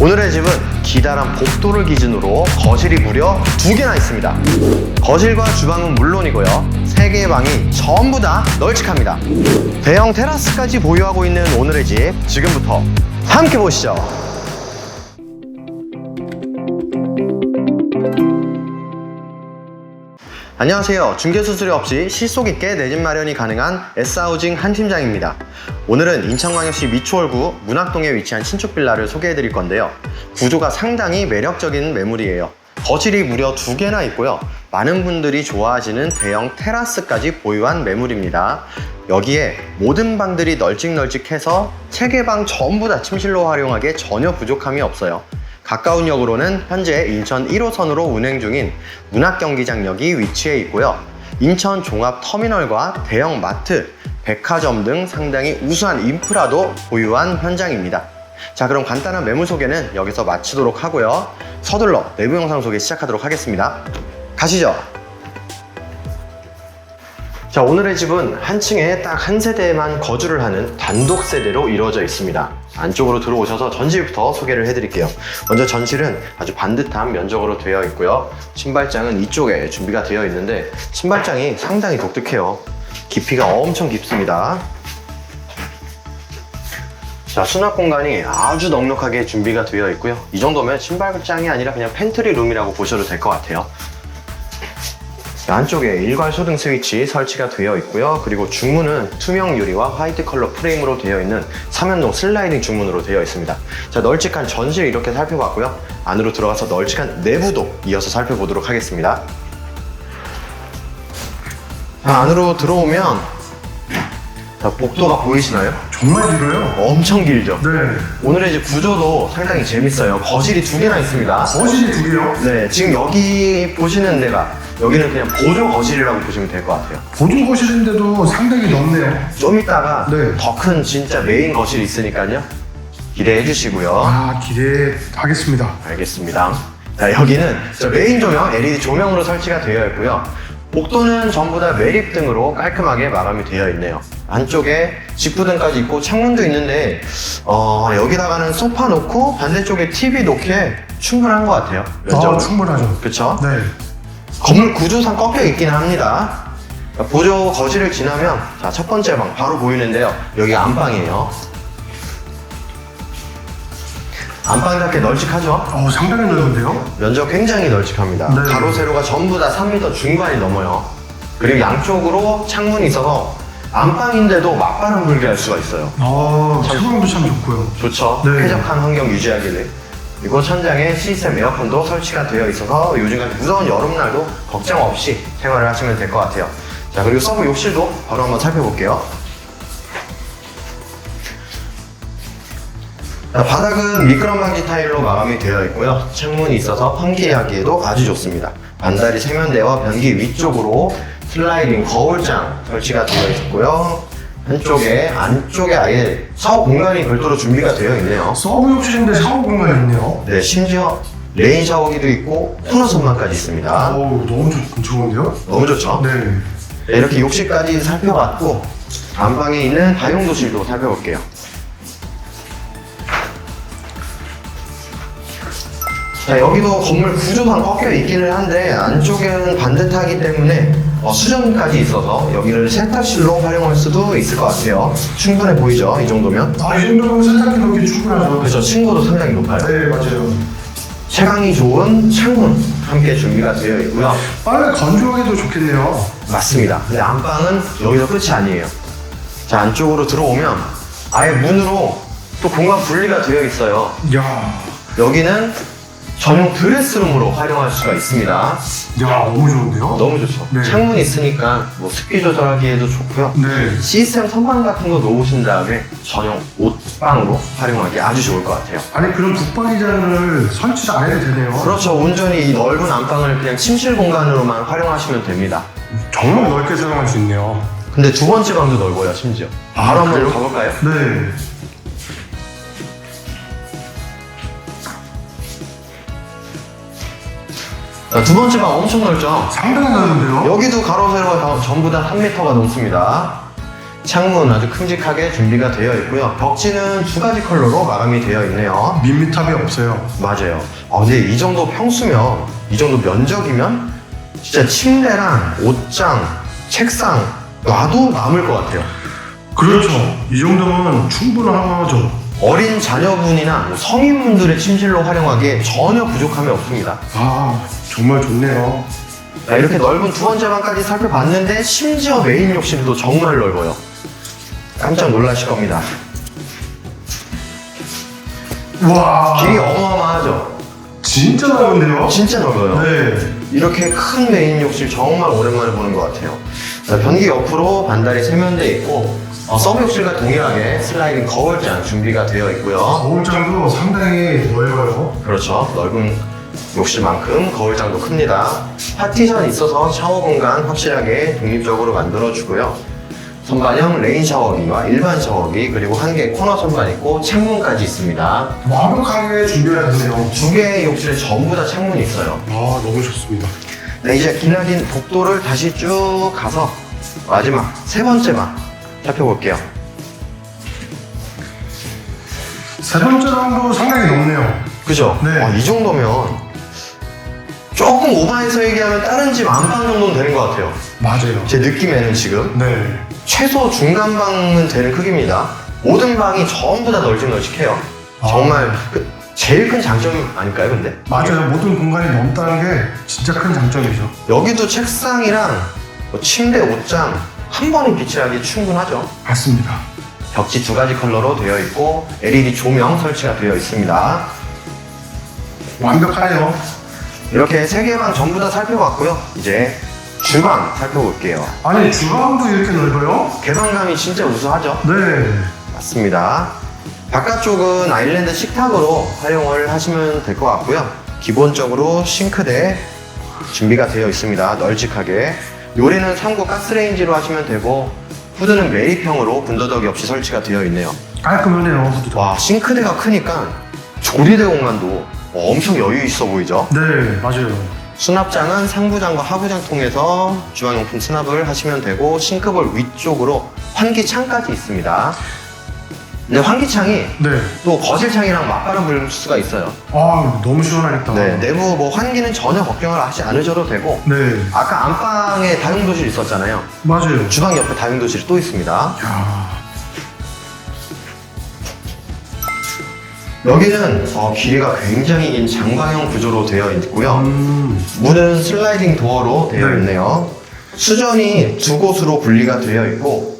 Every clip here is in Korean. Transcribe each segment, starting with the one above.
오늘의 집은 기다란 복도를 기준으로 거실이 무려 두 개나 있습니다. 거실과 주방은 물론이고요. 세 개의 방이 전부 다 널찍합니다. 대형 테라스까지 보유하고 있는 오늘의 집 지금부터 함께 보시죠. 안녕하세요. 중개수수료 없이 실속 있게 내 집 마련이 가능한 S하우징 한 팀장입니다. 오늘은 인천광역시 미추홀구 문학동에 위치한 신축 빌라를 소개해 드릴 건데요. 구조가 상당히 매력적인 매물이에요. 거실이 무려 두 개나 있고요. 많은 분들이 좋아하시는 대형 테라스까지 보유한 매물입니다. 여기에 모든 방들이 널찍널찍해서 체계방 전부 다 침실로 활용하기에 전혀 부족함이 없어요. 가까운 역으로는 현재 인천 1호선으로 운행 중인 문학경기장역이 위치해 있고요. 인천 종합터미널과 대형 마트, 백화점 등 상당히 우수한 인프라도 보유한 현장입니다. 자, 그럼 간단한 매물 소개는 여기서 마치도록 하고요. 서둘러 내부 영상 소개 시작하도록 하겠습니다. 가시죠. 자, 오늘의 집은 한 층에 딱 한 세대만 거주를 하는 단독 세대로 이루어져 있습니다. 안쪽으로 들어오셔서 전실부터 소개를 해드릴게요. 먼저 전실은 아주 반듯한 면적으로 되어 있고요. 신발장은 이쪽에 준비가 되어 있는데 신발장이 상당히 독특해요. 깊이가 엄청 깊습니다. 자, 수납 공간이 아주 넉넉하게 준비가 되어 있고요. 이 정도면 신발장이 아니라 그냥 팬트리 룸이라고 보셔도 될 것 같아요. 안쪽에 일괄 소등 스위치 설치가 되어 있고요. 그리고 중문은 투명 유리와 화이트 컬러 프레임으로 되어 있는 3연동 슬라이딩 중문으로 되어 있습니다. 자, 널찍한 전실 이렇게 살펴봤고요. 안으로 들어가서 널찍한 내부도 이어서 살펴보도록 하겠습니다. 자, 안으로 들어오면 자, 복도가 보이시나요? 정말 길어요. 엄청 길죠? 네. 오늘의 집 구조도 상당히 재밌어요. 거실이 두 개나 있습니다. 거실이 두 개요. 네, 지금 여기 보시는 데가 여기는 그냥 보조 거실이라고 보시면 될 것 같아요. 보조 거실인데도 상당히 넓네요. 좀 이따가 네. 더 큰 진짜 메인 거실이 있으니까요. 기대해 주시고요. 아 기대하겠습니다. 알겠습니다. 자, 여기는 저 메인 조명, LED 조명으로 설치가 되어 있고요. 복도는 전부 다 매립 등으로 깔끔하게 마감이 되어 있네요. 안쪽에 직부등까지 있고 창문도 있는데 어, 여기다가는 소파 놓고 반대쪽에 TV 놓기에 충분한 것 같아요. 아 충분하죠. 그쵸? 네. 건물 구조상 꺾여 있긴 합니다. 보조 거실을 지나면 자, 첫 번째 방 바로 보이는데요. 여기 안방이에요. 안방답게 널찍하죠? 어 상당히 넓은데요. 면적 굉장히 널찍합니다. 네. 가로 세로가 전부 다 3m 중반이 넘어요. 그리고 양쪽으로 창문이 있어서 안방인데도 맞바람 불게 할 수가 있어요. 아 채광도 참 좋고요. 좋죠. 네. 쾌적한 환경 유지하기를. 그리고 천장에 시스템 에어컨도 설치가 되어 있어서 요즘같이 무더운 여름날도 걱정 없이 생활을 하시면 될 것 같아요. 자, 그리고 서브 욕실도 바로 한번 살펴볼게요. 바닥은 미끄럼 방지 타일로 마감이 되어 있고요. 창문이 있어서 환기하기에도 아주 좋습니다. 반다리 세면대와 변기 위쪽으로 슬라이딩 거울장 설치가 되어 있고요. 한쪽에 안쪽에 아예 샤워 공간이 별도로 준비가 되어 있네요. 서브 욕실인데 샤워 공간이 있네요. 네, 심지어 레인 샤워기도 있고 코너 선반까지 있습니다. 어우 너무 좋, 좋은데요. 너무 좋죠? 네. 네, 이렇게 욕실까지 살펴봤고 안방에 있는 다용도실도 살펴볼게요. 자, 여기도 건물 구조상 꺾여 있기는 한데 안쪽에는 반듯하기 때문에 어, 수전까지 있어서 여기를 세탁실로 활용할 수도 있을 것 같아요. 충분해 보이죠? 이 정도면. 아 이 정도면 세탁기 넣기 충분하죠. 그래서 층고도 상당히 높아요. 네 맞아요. 채광이 좋은 창문 함께 준비가 되어 있고요. 빨래 건조하기도 좋겠네요. 맞습니다. 근데 안방은 여기서 끝이 아니에요. 자, 안쪽으로 들어오면 아예 문으로 또 공간 분리가 되어 있어요. 이야, 여기는 전용 드레스룸으로 활용할 수가 있습니다. 야 너무 좋은데요. 너무 좋죠. 네. 창문 있으니까 뭐 습기 조절하기에도 좋고요. 네. 시스템 선반 같은 거 놓으신 다음에 전용 옷방으로 활용하기 아주 좋을 것 같아요. 아니 그런 북방이장을 설치 안 해도 되네요. 그렇죠. 온전히 이 넓은 안방을 그냥 침실 공간으로만 활용하시면 됩니다. 정말 넓게 사용할 수 있네요. 근데 두 번째 방도 넓어요, 심지어. 바로 한번? 가볼까요? 네. 자, 두 번째 방 엄청 넓죠? 상당히 넓은데요. 여기도 가로 세로가 다- 전부 다 3m가 넘습니다. 창문 아주 큼직하게 준비가 되어 있고요. 벽지는 두 가지 컬러로 마감이 되어 있네요. 밋밋함이 없어요. 맞아요. 아, 근데 이 정도 평수면, 이 정도 면적이면 진짜 침대랑 옷장, 책상 놔도 남을 것 같아요. 그렇죠. 이 정도면 충분한 거죠. 어린 자녀분이나 뭐 성인분들의 침실로 활용하기에 전혀 부족함이 없습니다. 아, 정말 좋네요. 자, 이렇게 넓은 두 번째 방까지 살펴봤는데 심지어 메인 욕실도 정말 넓어요. 깜짝 놀라실 겁니다. 와, 길이 어마어마하죠? 진짜 넓은데요? 진짜 넓어요. 네. 이렇게 큰 메인 욕실 정말 오랜만에 보는 것 같아요. 자, 변기 옆으로 반달이 세면대 있고 어, 서브 욕실과 동일하게 슬라이딩 거울장 준비가 되어 있고요. 거울장도 상당히 넓어요. 그렇죠. 넓은 욕실만큼 거울장도 큽니다. 파티션 있어서 샤워 공간 확실하게 독립적으로 만들어주고요. 선반형 레인 샤워기와 일반 샤워기 그리고 한 개 코너 선반 있고 창문까지 있습니다. 완벽하게 준비가 됐네요. 두 개의 욕실에 전부 다 창문이 있어요. 아, 너무 좋습니다. 네, 이제 기나긴 복도를 다시 쭉 가서 마지막 세 번째 방 살펴볼게요. 세 번째 방도 상당히 넓네요. 그죠? 네. 아, 이 정도면 조금 오버해서 얘기하면 다른 집 안방 정도는 되는 것 같아요. 맞아요. 제 느낌에는 지금 네. 최소 중간 방은 되는 크기입니다. 모든 방이 전부 다 널찍널찍해요. 아. 정말 그 제일 큰 장점 아닐까요, 근데? 맞아요. 모든 공간이 넓다는 게 진짜 큰 장점이죠. 여기도 책상이랑 뭐 침대, 옷장 한 번에 비치하기 충분하죠. 맞습니다. 벽지 두 가지 컬러로 되어 있고 LED 조명 설치가 되어 있습니다. 완벽하네요. 이렇게 세개방 전부 다 살펴봤고요. 이제 주방 살펴볼게요. 아니, 주방도 이렇게 넓어요? 개방감이 진짜 우수하죠? 네. 맞습니다. 바깥쪽은 아일랜드 식탁으로 활용을 하시면 될 것 같고요. 기본적으로 싱크대 준비가 되어 있습니다. 널찍하게. 요리는 3구 가스레인지로 하시면 되고 후드는 메리평으로 군더더기 없이 설치가 되어 있네요. 깔끔하네요. 와 싱크대가 크니까 조리대 공간도 엄청 여유 있어 보이죠? 네, 맞아요. 수납장은 상부장과 하부장 통해서 주방용품 수납을 하시면 되고 싱크볼 위쪽으로 환기창까지 있습니다. 근데 환기창이 네. 또 거실창이랑 맞바람 불 수가 있어요. 아, 너무 시원하겠다. 네, 내부 뭐 환기는 전혀 걱정을 하지 않으셔도 되고 네. 아까 안방에 다용도실 있었잖아요. 맞아요. 주방 옆에 다용도실이 또 있습니다. 야, 여기는 어, 길이가 굉장히 긴 장방형 구조로 되어 있고요. 음, 문은 슬라이딩 도어로 되어 네. 있네요. 수전이 두 곳으로 분리가 되어 있고,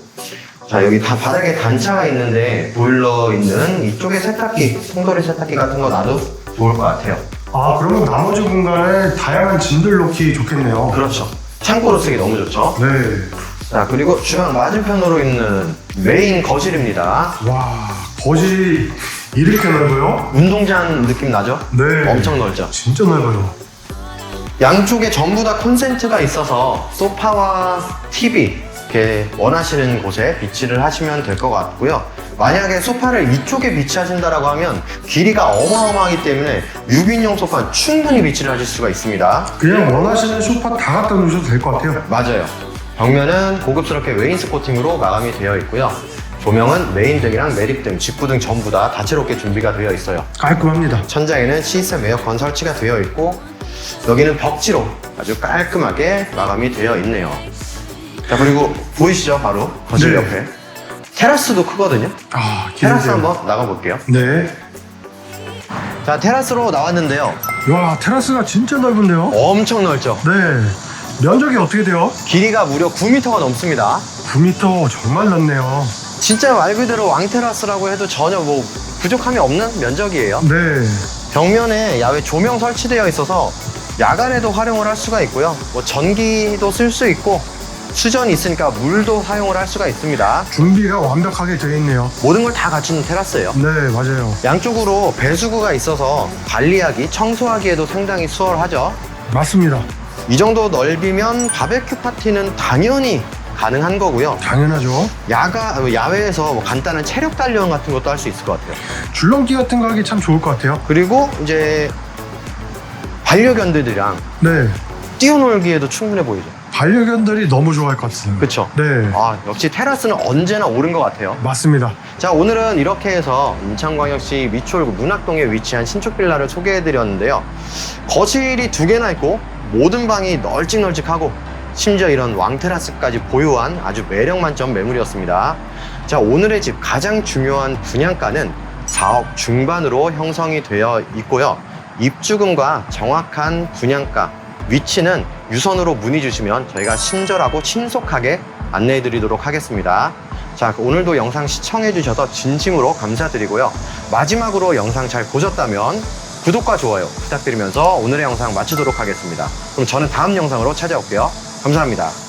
자, 여기 다 바닥에 단차가 있는데, 보일러 있는 이쪽에 세탁기, 통돌이 세탁기 같은 거 놔도 좋을 것 같아요. 아, 그러면 나머지 공간에 다양한 짐들 놓기 좋겠네요. 그렇죠. 창고로 쓰기 너무 좋죠. 네. 자, 그리고 주방 맞은편으로 있는 메인 거실입니다. 와, 거실이 이렇게 넓어요? 운동장 느낌 나죠? 네. 엄청 넓죠? 진짜 넓어요. 양쪽에 전부 다 콘센트가 있어서 소파와 TV 이렇게 원하시는 곳에 비치를 하시면 될 것 같고요. 만약에 소파를 이쪽에 비치하신다라고 하면 길이가 어마어마하기 때문에 6인용 소파 충분히 비치를 하실 수가 있습니다. 그냥 원하시는 소파 다 갖다 놓으셔도 될 것 같아요. 맞아요. 벽면은 고급스럽게 웨인스 코팅으로 마감이 되어 있고요. 조명은 메인등이랑 매립등, 직구등 전부 다 다채롭게 준비가 되어 있어요. 깔끔합니다. 천장에는 시스템 에어컨 설치가 되어 있고 여기는 벽지로 아주 깔끔하게 마감이 되어 있네요. 자 그리고 보이시죠 바로 거실 네. 옆에 테라스도 크거든요. 아, 테라스 기대돼요. 한번 나가볼게요. 네. 자 테라스로 나왔는데요. 와, 테라스가 진짜 넓은데요? 엄청 넓죠. 네. 면적이 어떻게 돼요? 길이가 무려 9m가 넘습니다. 9m 정말 넓네요. 진짜 말 그대로 왕테라스라고 해도 전혀 뭐 부족함이 없는 면적이에요. 네. 벽면에 야외 조명 설치되어 있어서 야간에도 활용을 할 수가 있고요. 뭐 전기도 쓸 수 있고 수전이 있으니까 물도 사용을 할 수가 있습니다. 준비가 완벽하게 되어 있네요. 모든 걸 다 갖춘 테라스예요. 네, 맞아요. 양쪽으로 배수구가 있어서 관리하기, 청소하기에도 상당히 수월하죠. 맞습니다. 이 정도 넓이면 바베큐 파티는 당연히 가능한 거고요. 당연하죠. 야가 어, 야외에서 뭐 간단한 체력 단련 같은 것도 할 수 있을 것 같아요. 줄넘기 같은 거 하기 참 좋을 것 같아요. 그리고 이제 반려견들이랑 네. 뛰어놀기에도 충분해 보이죠. 반려견들이 너무 좋아할 것 같습니다. 그쵸? 네, 아, 역시 테라스는 언제나 오른 것 같아요. 맞습니다. 자, 오늘은 이렇게 해서 인천광역시 미추홀구 문학동에 위치한 신축 빌라를 소개해드렸는데요. 거실이 두 개나 있고 모든 방이 널찍널찍하고 심지어 이런 왕테라스까지 보유한 아주 매력 만점 매물이었습니다. 자, 오늘의 집 가장 중요한 분양가는 4억 중반으로 형성이 되어 있고요. 입주금과 정확한 분양가, 위치는 유선으로 문의 주시면 저희가 친절하고 신속하게 안내해 드리도록 하겠습니다. 자, 오늘도 영상 시청해 주셔서 진심으로 감사드리고요. 마지막으로 영상 잘 보셨다면 구독과 좋아요 부탁드리면서 오늘의 영상 마치도록 하겠습니다. 그럼 저는 다음 영상으로 찾아올게요. 감사합니다.